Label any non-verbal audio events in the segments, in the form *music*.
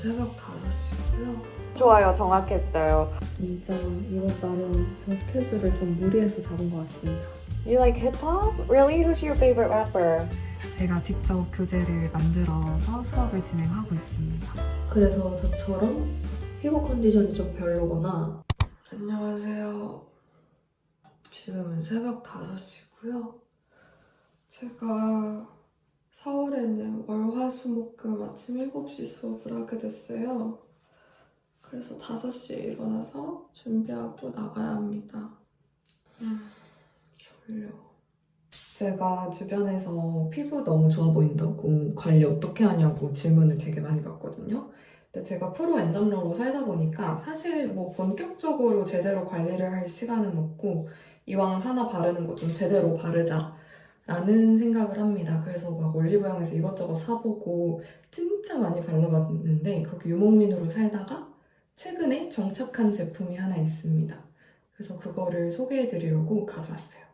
새벽 5시고요. 좋아요, 정확했어요. 진짜 이번 달은 제가 스케줄을 좀 무리해서 잡은 것 같습니다. You like hip hop? Really? Who's your favorite rapper? 제가 직접 교재를 만들어서 수업을 진행하고 있습니다. 그래서 저처럼 피부 컨디션이 좀 별로거나 안녕하세요. 지금은 새벽 5시고요. 제가 4월에는 월화수목금 아침 7시 수업을 하게 됐어요. 그래서 5시에 일어나서 준비하고 나가야 합니다. 음, 졸려. 제가 주변에서 피부 너무 좋아 보인다고 관리 어떻게 하냐고 질문을 되게 많이 받거든요. 근데 제가 프로 엔잡러로 살다 보니까 사실 뭐 본격적으로 제대로 관리를 할 시간은 없고 이왕 하나 바르는 거 좀 제대로 바르자 라는 생각을 합니다. 그래서 막 올리브영에서 이것저것 사보고 진짜 많이 발라봤는데 그렇게 유목민으로 살다가 최근에 정착한 제품이 하나 있습니다. 그래서 그거를 소개해드리려고 가져왔어요.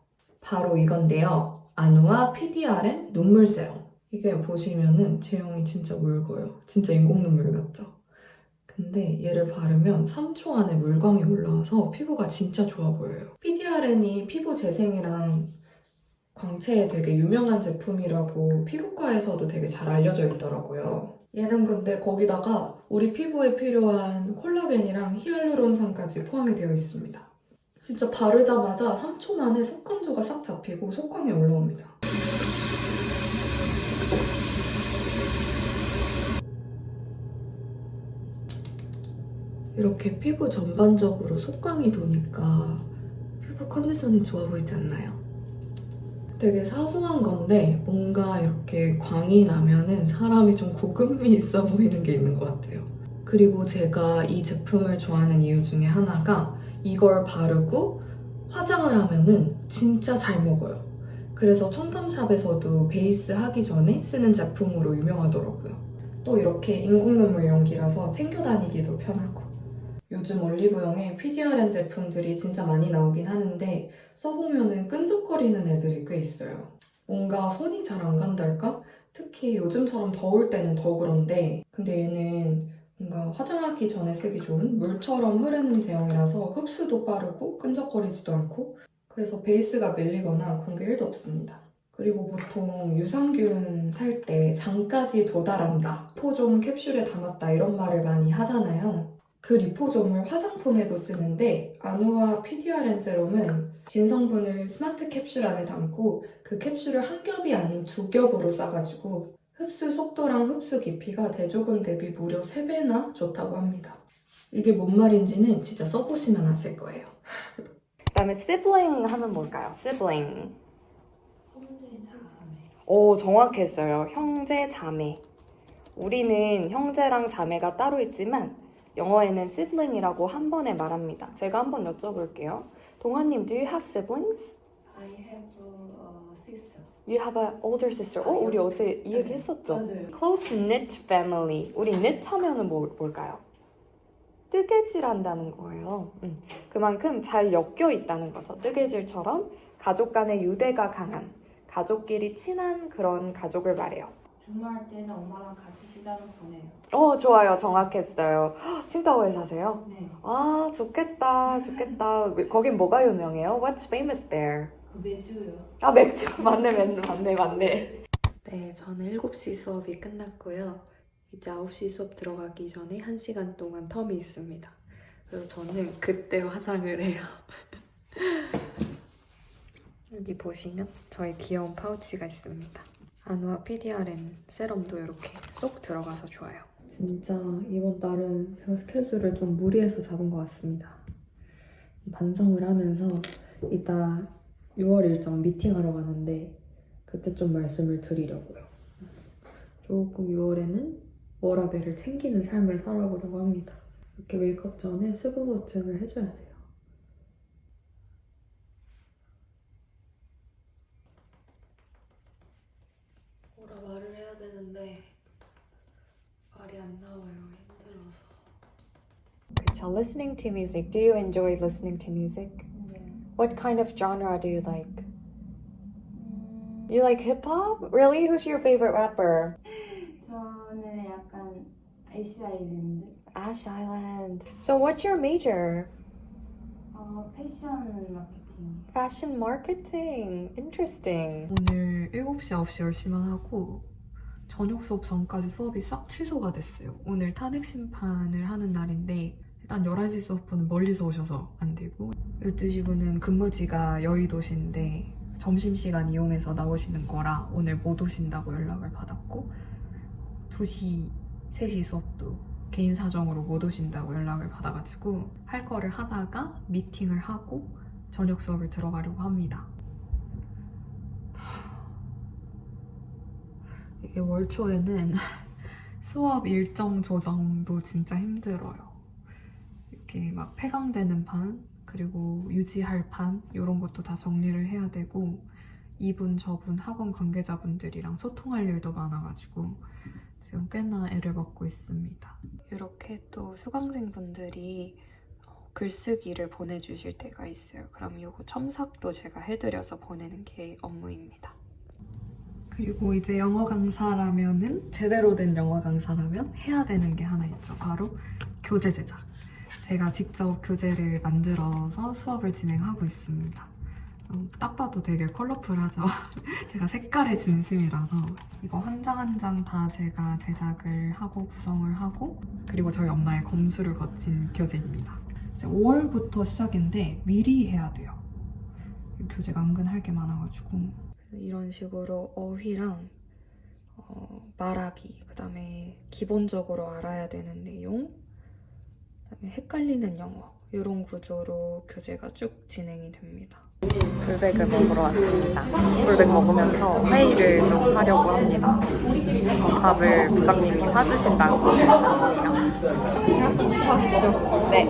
바로 이건데요. 아누아 PDRN 눈물 세럼. 이게 보시면은 제형이 진짜 묽어요. 진짜 인공 눈물 같죠? 근데 얘를 바르면 3초 안에 물광이 올라와서 피부가 진짜 좋아 보여요. PDRN이 피부 재생이랑 광채에 되게 유명한 제품이라고 피부과에서도 되게 잘 알려져 있더라고요. 얘는 근데 거기다가 우리 피부에 필요한 콜라겐이랑 히알루론산까지 포함이 되어 있습니다. 진짜 바르자마자 3초 만에 속건조가 싹 잡히고 속광이 올라옵니다. 이렇게 피부 전반적으로 속광이 도니까 피부 컨디션이 좋아 보이지 않나요? 되게 사소한 건데 뭔가 이렇게 광이 나면은 사람이 좀 고급미 있어 보이는 게 있는 것 같아요. 그리고 제가 이 제품을 좋아하는 이유 중에 하나가 이걸 바르고 화장을 하면은 진짜 잘 먹어요. 그래서 첨담샵에서도 베이스 하기 전에 쓰는 제품으로 유명하더라고요. 또 이렇게 인공눈물 용기라서 챙겨 다니기도 편하고. 요즘 올리브영에 PDRN 제품들이 진짜 많이 나오긴 하는데 써보면은 끈적거리는 애들이 꽤 있어요. 뭔가 손이 잘 안 간달까? 특히 요즘처럼 더울 때는 더 그런데 근데 얘는 뭔가 화장하기 전에 쓰기 좋은 물처럼 흐르는 제형이라서 흡수도 빠르고 끈적거리지도 않고 그래서 베이스가 밀리거나 그런 게 1도 없습니다. 그리고 보통 유산균 살 때 장까지 도달한다. 리포좀 캡슐에 담았다 이런 말을 많이 하잖아요. 그 리포좀을 화장품에도 쓰는데 아누아 PDRN 세럼은 진성분을 스마트 캡슐 안에 담고 그 캡슐을 한 겹이 아닌 두 겹으로 싸가지고 흡수 속도랑 흡수 깊이가 대조군 대비 무려 3배나 좋다고 합니다. 이게 뭔 말인지는 진짜 써보시면 아실 거예요. *laughs* 그 다음에 sibling 하면 뭘까요? sibling. 오, 정확했어요. 형제 자매. 우리는 형제랑 자매가 따로 있지만 영어에는 sibling이라고 한 번에 말합니다. 제가 한번 여쭤볼게요. 동아님, do you have siblings? I have a sister. You have an older sister. 어, 우리 어제 이 얘기 했었죠? 맞아요. Close knit family. 우리 knit 하면은 뭐, 뭘까요? 뜨개질한다는 거예요. 음, 그만큼 잘 엮여 있다는 거죠. 뜨개질처럼 가족 간의 유대가 강한 가족끼리 친한 그런 가족을 말해요. 주말 때는 엄마랑 같이 시간을 보내요. 어, 좋아요. 정확했어요. 헉, 칭다오에 사세요? 네. 아, 좋겠다. 좋겠다. 왜- 거긴 뭐가 유명해요? What's famous there? 그 매주요. 아, 맥주. *laughs* 맞네, 맞네, 맞네, 맞네. 네, 저는 7시 수업이 끝났고요. 이제 9시 수업 들어가기 전에 1시간 동안 텀이 있습니다. 그래서 저는 그때 화장을 해요. *laughs* 여기 보시면 저의 귀여운 파우치가 있습니다. 아누아 PDRN 세럼도 이렇게 쏙 들어가서 좋아요. 진짜 이번 달은 제가 스케줄을 좀 무리해서 잡은 것 같습니다. 반성을 하면서 이따 6월 일정 미팅하러 가는데 그때 좀 말씀을 드리려고요. 조금 6월에는 워라벨을 챙기는 삶을 살아보려고 합니다. 이렇게 메이크업 전에 수분 보충을 해줘야 돼요. 해야 되는데 말이 안 나와요. 힘들어서. 그쵸. Listening to music. Do you enjoy listening to music? What kind of genre do you like? You like hip hop? Really? Who's your favorite rapper? *laughs* 저는 약간 아이시 아일랜드. Ash Island. So what's your major? 어, 패션 마케팅. Fashion marketing. Interesting. 오늘 7시, 9시 10시만 하고 저녁 수업 전까지 수업이 싹 취소가 됐어요. 오늘 탄핵 심판을 하는 날인데 일단 11시 수업분은 멀리서 오셔서 안 되고 12시 분은 근무지가 여의도시인데 점심시간 이용해서 나오시는 거라 오늘 못 오신다고 연락을 받았고 2시, 3시 수업도 개인 사정으로 못 오신다고 연락을 받아가지고 할 거를 하다가 미팅을 하고 저녁 수업을 들어가려고 합니다. 이게 월 초에는 *laughs* 수업 일정 조정도 진짜 힘들어요. 이렇게 막 폐강되는 판, 그리고 유지할 판, 이런 것도 다 정리를 해야 되고, 이분 저분 학원 관계자분들이랑 소통할 일도 많아가지고, 지금 꽤나 애를 먹고 있습니다. 이렇게 또 수강생분들이 어, 글쓰기를 보내주실 때가 있어요. 그럼 이거 첨삭도 제가 해드려서 보내는 게 업무입니다. 그리고 이제 영어 강사라면은 제대로 된 영어 강사라면 해야 되는 게 하나 있죠. 바로 교재 제작. 제가 직접 교재를 만들어서 수업을 진행하고 있습니다. 음, 딱 봐도 되게 컬러풀하죠. *laughs* 제가 색깔의 진심이라서 이거 한 장 한 장 다 제가 제작을 하고 구성을 하고 그리고 저희 엄마의 검수를 거친 교재입니다. 이제 5월부터 시작인데 미리 해야 돼요. 교재가 은근 할 게 많아가지고 이런 식으로 어휘랑 어, 말하기, 그 다음에 기본적으로 알아야 되는 내용, 그 다음에 헷갈리는 영어 이런 구조로 교재가 쭉 진행이 됩니다. 불백을 먹으러 왔습니다. 불백 먹으면서 회의를 좀 하려고 합니다. 어, 밥을 부장님이 사주신다고 했습니다. 네.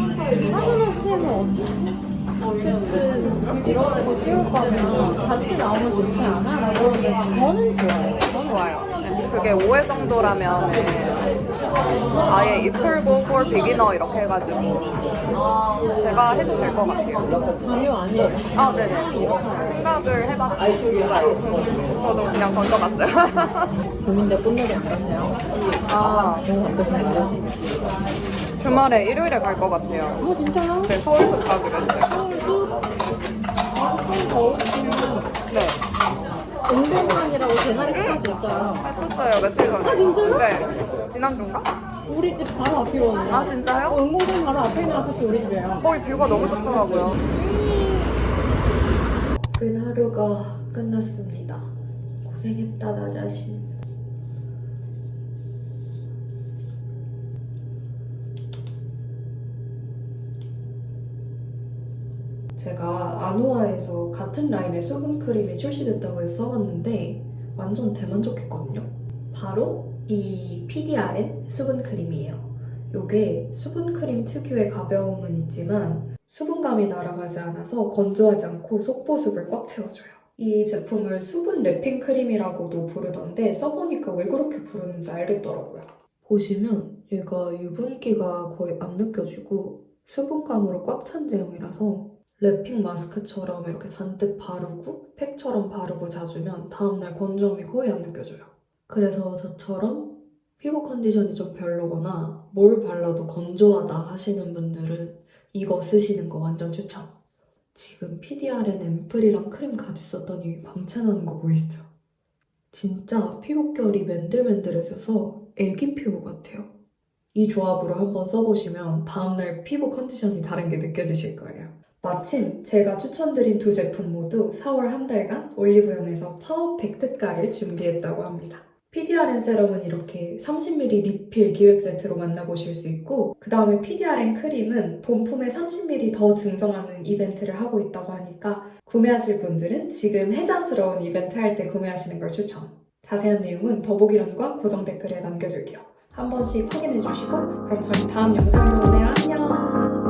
하준호 쌤은 어쨌든 거 띄울 거면 같이 나오면 좋지 않아? 라고 하는데 저는 좋아요. 좋아요. 네. 그게 5회 정도라면 아예 입풀고 for beginner 이렇게 해가지고 제가 해도 될 것 같아요. 강요 아니에요. 아, 네네. 생각을 해봤어요. 저도 그냥 던져봤어요. 고민대 끝내고 가세요. 아, 너무 어떠세요? 주말에 일요일에 갈 것 같아요. 아 진짜요? 네, 서울숲 가기로 했어요. 네. 은변산이라고 개나리 스팟이 있어요. 했었어요, 며칠 전에. 아, 진짜요? 네. 지난주인가? 우리 집 바로 앞이거든요. 아, 진짜요? 어, 은공산 바로 앞에 있는 아파트 우리 집이에요. 거기 뷰가 너무 좋더라고요. 그 하루가 끝났습니다. 고생했다 나 자신. 제가 아누아에서 같은 라인의 수분 크림이 출시됐다고 해서 써봤는데 완전 대만족했거든요. 바로 이 PDRN 수분 크림이에요. 요게 수분 크림 특유의 가벼움은 있지만 수분감이 날아가지 않아서 건조하지 않고 속보습을 꽉 채워줘요. 이 제품을 수분 랩핑 크림이라고도 부르던데 써보니까 왜 그렇게 부르는지 알겠더라고요. 보시면 얘가 유분기가 거의 안 느껴지고 수분감으로 꽉 찬 제형이라서 랩핑 마스크처럼 이렇게 잔뜩 바르고 팩처럼 바르고 자주면 다음날 건조함이 거의 안 느껴져요. 그래서 저처럼 피부 컨디션이 좀 별로거나 뭘 발라도 건조하다 하시는 분들은 이거 쓰시는 거 완전 추천. 지금 PDRN 앰플이랑 크림 같이 썼더니 광채나는 거 보이시죠? 진짜 피부결이 맨들맨들해져서 애기 피부 같아요. 이 조합으로 한번 써보시면 다음날 피부 컨디션이 다른 게 느껴지실 거예요. 마침 제가 추천드린 두 제품 모두 4월 한 달간 올리브영에서 파워팩 특가를 준비했다고 합니다. PDRN 세럼은 이렇게 30ml 리필 기획 세트로 만나보실 수 있고 그 다음에 PDRN 크림은 본품에 30ml 더 증정하는 이벤트를 하고 있다고 하니까 구매하실 분들은 지금 해자스러운 이벤트 할 때 구매하시는 걸 추천. 자세한 내용은 더보기란과 고정 댓글에 남겨둘게요. 한 번씩 확인해 주시고 그럼 저희 다음 영상에서 만나요. 안녕!